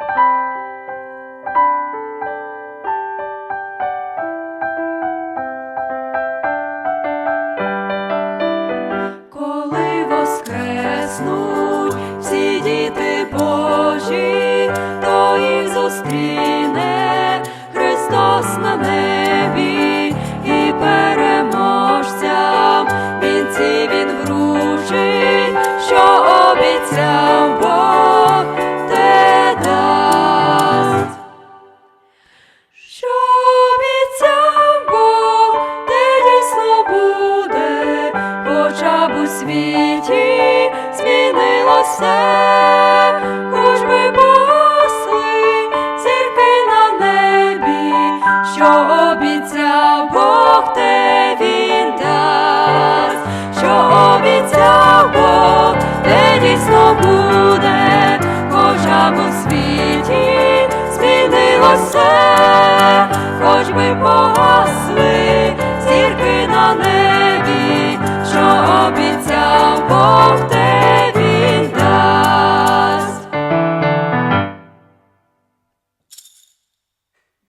Коли воскреснуть всі діти Божі, то їх зустріне Христос на небі і переможцям. Він вручить, що обіцяв світі змінилося, хоч би пасли зірки на небі, що обіцяв Бог, те він дасть, що обіцяв Бог, те дійсно буде, хоча б у світі змінилося. Oh.